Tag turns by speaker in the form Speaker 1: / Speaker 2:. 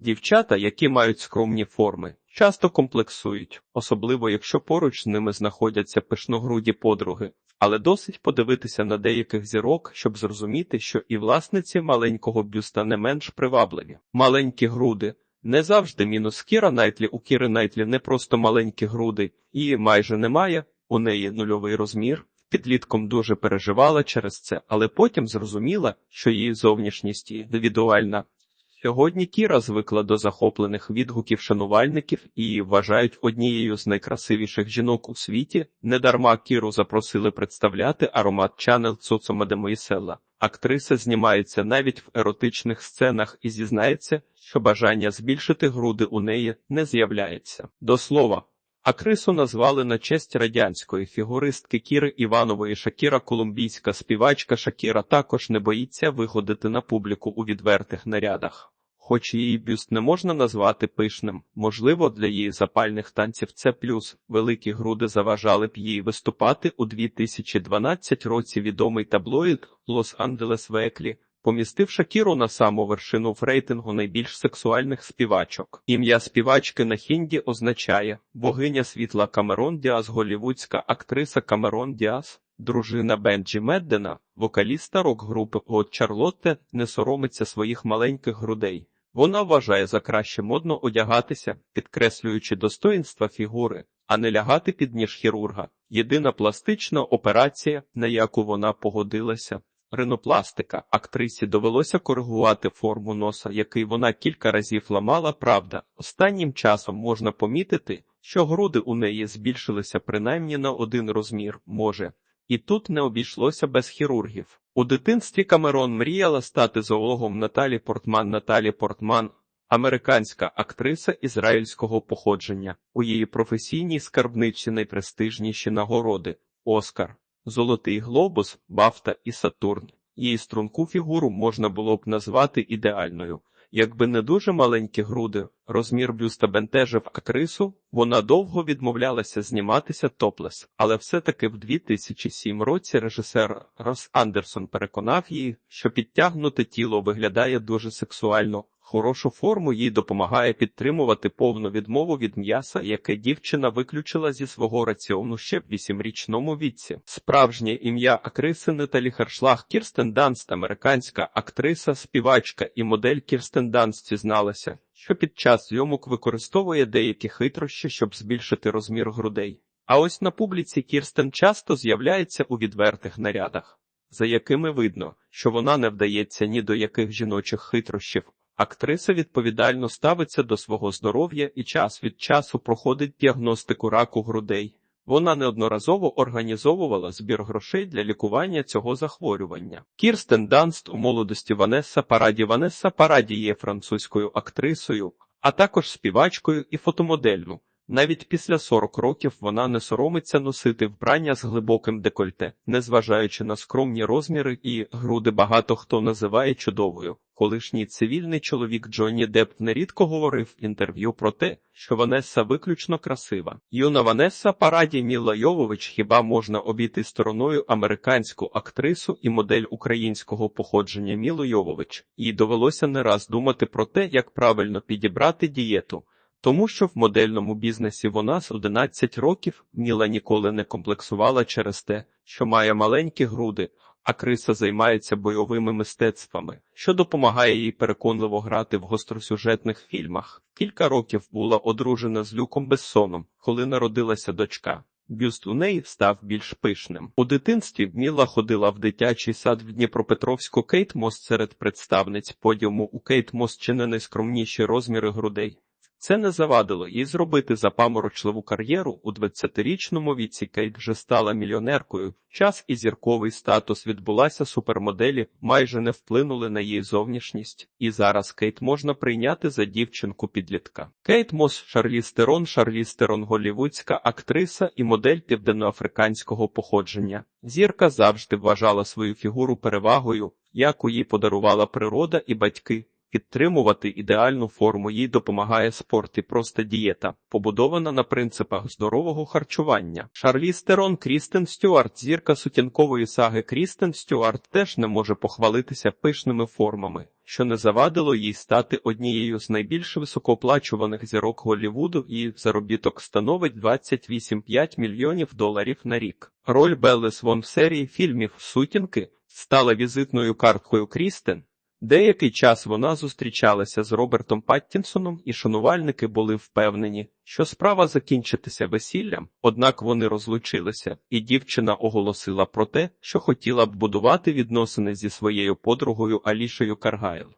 Speaker 1: Дівчата, які мають скромні форми, часто комплексують, особливо якщо поруч з ними знаходяться пишногруді подруги. Але досить подивитися на деяких зірок, щоб зрозуміти, що і власниці маленького бюста не менш привабливі. Маленькі груди. Не завжди мінус Кіра Найтлі. У Кіри Найтлі не просто маленькі груди, її майже немає, у неї нульовий розмір. Підлітком дуже переживала через це, але потім зрозуміла, що її зовнішність індивідуальна. Сьогодні Кіра звикла до захоплених відгуків шанувальників і вважають однією з найкрасивіших жінок у світі. Недарма Кіру запросили представляти аромат Чанел Цуцо Мадемуїселла. Актриса знімається навіть в еротичних сценах і зізнається, що бажання збільшити груди у неї не з'являється. До слова, Акрису назвали на честь радянської фігуристки Кіри Іванової Шакіра колумбійська співачка Шакіра також не боїться виходити на публіку у відвертих нарядах. Хоч її бюст не можна назвати пишним, можливо, для її запальних танців це плюс. Великі груди заважали б їй виступати у 2012 році відомий таблоїд Лос-Анджелес Веклі помістив Шакіру на саму вершину в рейтингу найбільш сексуальних співачок. Ім'я співачки на хінді означає богиня світла Камерон Діас, голівудська актриса Камерон Діас. Дружина Бенджі Меддена, вокаліста рок-групи от Чарлотте, не соромиться своїх маленьких грудей. Вона вважає за краще модно одягатися, підкреслюючи достоїнства фігури, а не лягати під ніж хірурга. Єдина пластична операція, на яку вона погодилася, Ринопластика актрисі довелося коригувати форму носа, який вона кілька разів ламала. Правда, останнім часом можна помітити, що груди у неї збільшилися принаймні на один розмір, може, і тут не обійшлося без хірургів. У дитинстві Камерон мріяла стати зоологом Наталі Портман. Наталі Портман, американська актриса ізраїльського походження. У її професійній скарбниці найпрестижніші нагороди Оскар. Золотий глобус, Бафта і Сатурн. Її струнку фігуру можна було б назвати ідеальною. Якби не дуже маленькі груди, розмір бюста бентежив актрису, вона довго відмовлялася зніматися топлес, але все-таки в 2007 році режисер Рос Андерсон переконав її, що підтягнуте тіло виглядає дуже сексуально. Хорошу форму їй допомагає підтримувати повну відмову від м'яса, яке дівчина виключила зі свого раціону ще в вісімрічному віці. Справжнє ім'я актриси Наталі Хершлаг Кірстен Данст, американська актриса, співачка і модель Кірстен Данст зізналася, що під час зйомок використовує деякі хитрощі, щоб збільшити розмір грудей. А ось на публіці Кірстен часто з'являється у відвертих нарядах, за якими видно, що вона не вдається ні до яких жіночих хитрощів. Актриса відповідально ставиться до свого здоров'я і час від часу проходить діагностику раку грудей. Вона неодноразово організовувала збір грошей для лікування цього захворювання. Кірстен Данст у молодості Ванесса Параді Ванесса Параді є французькою актрисою, а також співачкою і фотомоделлю. Навіть після 40 років вона не соромиться носити вбрання з глибоким декольте, незважаючи на скромні розміри і груди багато хто називає чудовою. Колишній цивільний чоловік Джонні Депп нерідко говорив в інтерв'ю про те, що Ванесса виключно красива. Юна Ванесса Параді Міла Йовович хіба можна обійти стороною американську актрису і модель українського походження Мілу Йовович. Їй довелося не раз думати про те, як правильно підібрати дієту. Тому що в модельному бізнесі вона з 11 років Міла ніколи не комплексувала через те, що має маленькі груди, а криса займається бойовими мистецтвами, що допомагає їй переконливо грати в гостросюжетних фільмах. Кілька років була одружена з Люком Бессоном, коли народилася дочка. Бюст у неї став більш пишним. У дитинстві Міла ходила в дитячий сад в Дніпропетровську Кейт Мост серед представниць подіуму у Кейт Мост чи не найскромніші розміри грудей. Це не завадило їй зробити запаморочливу кар'єру у 20-річному віці. Кейт вже стала мільйонеркою. Час і зірковий статус відбулася супермоделі, майже не вплинули на її зовнішність, і зараз Кейт можна прийняти за дівчинку підлітка. Кейт Мос Шарлі Стерон, Шарлі Стерон, голівудська актриса і модель південноафриканського походження. Зірка завжди вважала свою фігуру перевагою, яку їй подарувала природа і батьки. Підтримувати ідеальну форму їй допомагає спорт і проста дієта, побудована на принципах здорового харчування. Шарліз Терон Крістен Стюарт, зірка сутінкової саги Крістен Стюарт, теж не може похвалитися пишними формами, що не завадило їй стати однією з найбільш високооплачуваних зірок Голлівуду і заробіток становить 28,5 мільйонів доларів на рік. Роль Белли Свон в серії фільмів Сутінки стала візитною карткою Крістен. Деякий час вона зустрічалася з Робертом Паттінсоном, і шанувальники були впевнені, що справа закінчитися весіллям, однак вони розлучилися, і дівчина оголосила про те, що хотіла б будувати відносини зі своєю подругою Алішею Каргайл.